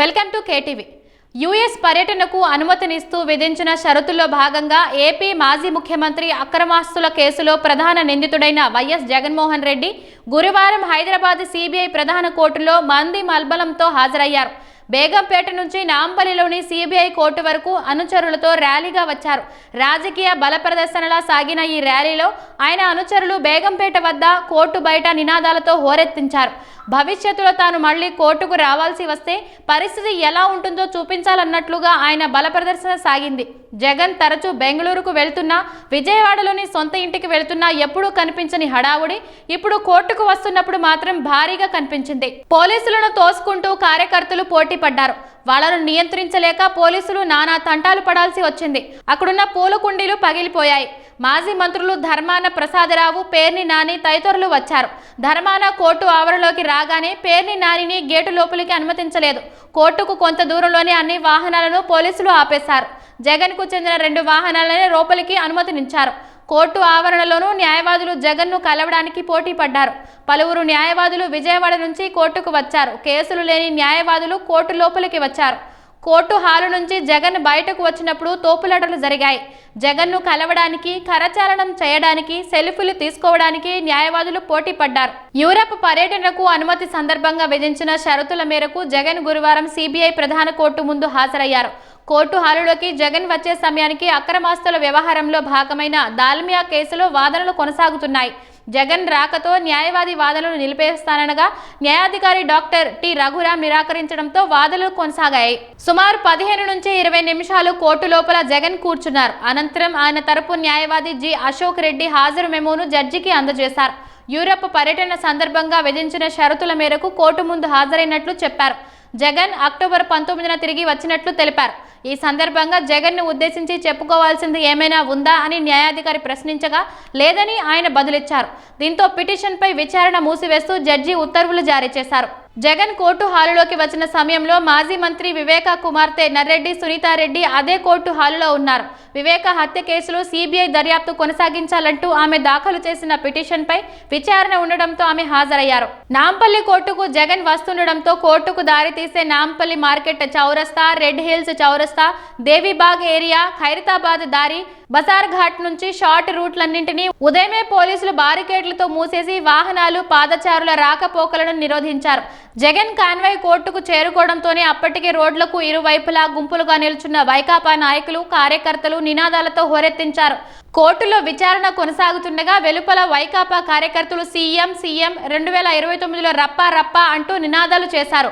Welcome to KTV. US పర్యటనకు అనుమతినిస్తూ విధించిన షరతుల్లో భాగంగా ఏపీ మాజీ ముఖ్యమంత్రి అక్రమాస్తుల కేసులో ప్రధాన నిందితుడైన వైఎస్ జగన్మోహన్ రెడ్డి గురువారం హైదరాబాద్ సిబిఐ ప్రధాన కోర్టులో మంది మల్బలంతో హాజరయ్యారు. బేగంపేట నుంచి నాంపల్లిలోని సిబిఐ కోర్టు వరకు అనుచరులతో ర్యాలీగా వచ్చారు. రాజకీయ బల ప్రదర్శనలా సాగిన ఈ ర్యాలీలో ఆయన అనుచరులు బేగంపేట వద్ద కోర్టు బయట నినాదాలతో హోరెత్తించారు. భవిష్యత్తులో తాను మళ్ళీ కోర్టుకు రావాల్సి వస్తే పరిస్థితి ఎలా ఉంటుందో చూపించాలన్నట్లుగా ఆయన బల ప్రదర్శన సాగింది. జగన్ తరచూ బెంగళూరుకు వెళ్తున్నా విజయవాడలోని సొంత ఇంటికి వెళ్తున్నా ఎప్పుడూ కనిపించని హడావుడి ఇప్పుడు కోర్టుకు వస్తున్నప్పుడు మాత్రం భారీగా కనిపించింది. పోలీసులను తోసుకుంటూ కార్యకర్తలు పోటీ పడ్డారు. వాళ్ళను నియంత్రించలేక పోలీసులు నానా తంటాలు పడాల్సి వచ్చింది. అక్కడున్న పూల కుండీలు పగిలిపోయాయి. మాజీ మంత్రులు ధర్మాన ప్రసాదరావు పేర్ని నాని తదితరులు వచ్చారు. ధర్మాన కోర్టు ఆవరణలోకి రాగానే పేర్ని నానిని గేటు లోపలికి అనుమతించలేదు. కోర్టుకు కొంత దూరంలోనే అన్ని వాహనాలను పోలీసులు ఆపేశారు. జగన్కు చెందిన రెండు వాహనాలనే లోపలికి అనుమతినిచ్చారు. కోర్టు ఆవరణలోనూ న్యాయవాదులు జగన్ను కలవడానికి పోటీ పడ్డారు. పలువురు న్యాయవాదులు విజయవాడ నుంచి కోర్టుకు వచ్చారు. కేసులు లేని న్యాయవాదులు కోర్టు లోపలికి వచ్చారు. కోర్టు హాలు నుంచి జగన్ బయటకు వచ్చినప్పుడు తోపులాటలు జరిగాయి. జగన్ను కలవడానికి కరచాలనం చేయడానికి సెల్ఫీలు తీసుకోవడానికి న్యాయవాదులు పోటీ పడ్డారు. యూరప్ పర్యటనకు అనుమతి సందర్భంగా విధించిన షరతుల మేరకు జగన్ గురువారం సిబిఐ ప్రధాన కోర్టు ముందు హాజరయ్యారు. కోర్టు హాలులోకి జగన్ వచ్చే సమయానికి అక్రమాస్తుల వ్యవహారంలో భాగమైన దాల్మియా కేసులో వాదనలు కొనసాగుతున్నాయి. జగన్ రాకతో న్యాయవాది వాదనలు నిలిపేస్తాననగా న్యాయాధికారి డాక్టర్ టి రఘురాం నిరాకరించడంతో వాదనలు కొనసాగాయి. సుమారు పదిహేను నుంచి ఇరవై నిమిషాలు కోర్టు లోపల జగన్ కూర్చున్నారు. అనంతరం ఆయన తరపు న్యాయవాది జి అశోక్ రెడ్డి హాజరు మెమోను జడ్జికి అందజేశారు. యూరప్ పర్యటన సందర్భంగా విధించిన షరతుల మేరకు కోర్టు ముందు హాజరైనట్లు చెప్పారు. జగన్ అక్టోబర్ పంతొమ్మిదిన తిరిగి వచ్చినట్లు తెలిపారు. ఈ సందర్భంగా జగన్ను ఉద్దేశించి చెప్పుకోవాల్సింది ఏమైనా ఉందా అని న్యాయాధికారి ప్రశ్నించగా లేదని ఆయన బదులిచ్చారు. దీంతో పిటిషన్పై విచారణ మూసివేస్తూ జడ్జి ఉత్తర్వులు జారీ చేశారు. జగన్ కోర్టు హాలులోకి వచ్చిన సమయంలో మాజీ మంత్రి వివేక కుమార్తె నర్రెడ్డి సునీతారెడ్డి అదే కోర్టు హాలులో ఉన్నారు. వివేక హత్య కేసులో సిబిఐ దర్యాప్తు కొనసాగించాలంటూ ఆమె దాఖలు చేసిన పిటిషన్పై విచారణ ఉండడంతో ఆమె హాజరయ్యారు. నాంపల్లి కోర్టుకు జగన్ వస్తుండడంతో కోర్టుకు దారితీసే నాంపల్లి మార్కెట్ చౌరస్తా రెడ్ హిల్స్ చౌరస్తా దేవిబాగ్ ఏరియా ఖైరతాబాద్ దారి బసార్ ఘాట్ నుంచి షార్ట్ రూట్లన్నింటినీ ఉదయమే పోలీసులు బారికేడ్లతో మూసేసి వాహనాలు పాదచారుల రాకపోకలను నిరోధించారు. జగన్ కాన్వాయ్ కోర్టుకు చేరుకోవడంతోనే అప్పటికే రోడ్లకు ఇరువైపులా గుంపులుగా నిల్చున్న వైకాపా నాయకులు కార్యకర్తలు నినాదాలతో హోరెత్తించారు. కోర్టులో విచారణ కొనసాగుతుండగా వెలుపల వైకాపా కార్యకర్తలు సీఎం సీఎం రెండు వేల ఇరవై తొమ్మిదిలో రప్పా రప్పా అంటూ నినాదాలు చేశారు.